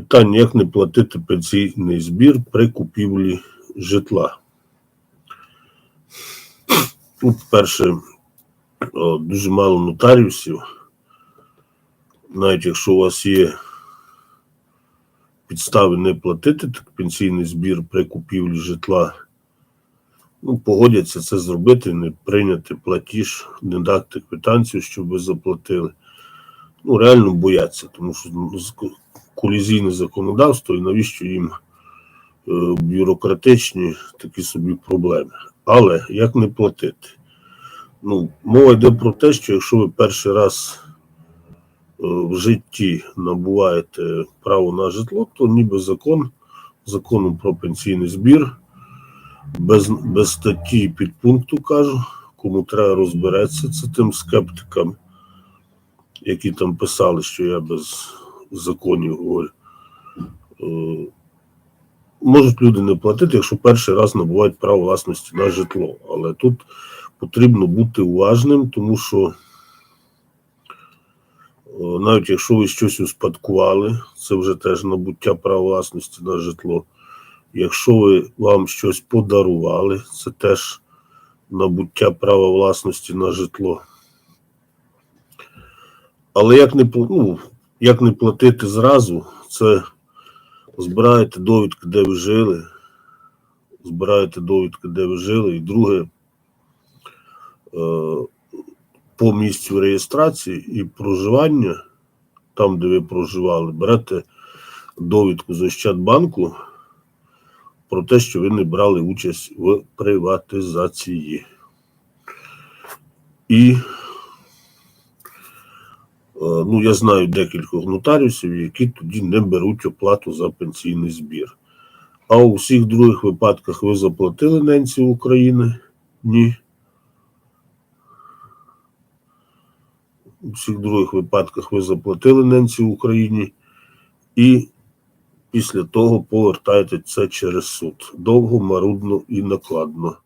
Питання, як не платити пенсійний збір при купівлі житла. Тут, перше, дуже мало нотаріусів. Навіть якщо у вас є підстави не платити так пенсійний збір при купівлі житла, ну, погодяться це зробити, не прийняти платіж, не дати квитанцію, щоб ви заплатили. Ну, реально бояться, тому що ну, колізійне законодавство і навіщо їм е, бюрократичні такі собі проблеми. Але як не платити? Ну, мова йде про те, що якщо ви перший раз е, в житті набуваєте право на житло, то ніби закон, законом про пенсійний збір, без, без статті і підпункту кажу, кому треба розбереться, це тим скептикам, які там писали, що я без законів говорю. Е, Можуть люди не платити, якщо перший раз набувають право власності на житло. Але тут потрібно бути уважним, тому що е, навіть якщо ви щось успадкували, це вже теж набуття права власності на житло. Якщо ви вам щось подарували, це теж набуття права власності на житло. Але як не, ну, як не платити зразу, це збираєте довідки, де ви жили, збираєте довідки, де ви жили, і друге, е, по місцю реєстрації і проживання, там, де ви проживали, берете довідку з Ощадбанку про те, що ви не брали участь в приватизації. І Ну, я знаю декількох нотаріусів, які тоді не беруть оплату за пенсійний збір. А у всіх других випадках ви заплатили ненці України? Ні. У всіх других випадках ви заплатили ненці Україні і після того повертаєте це через суд. Довго, марудно і накладно.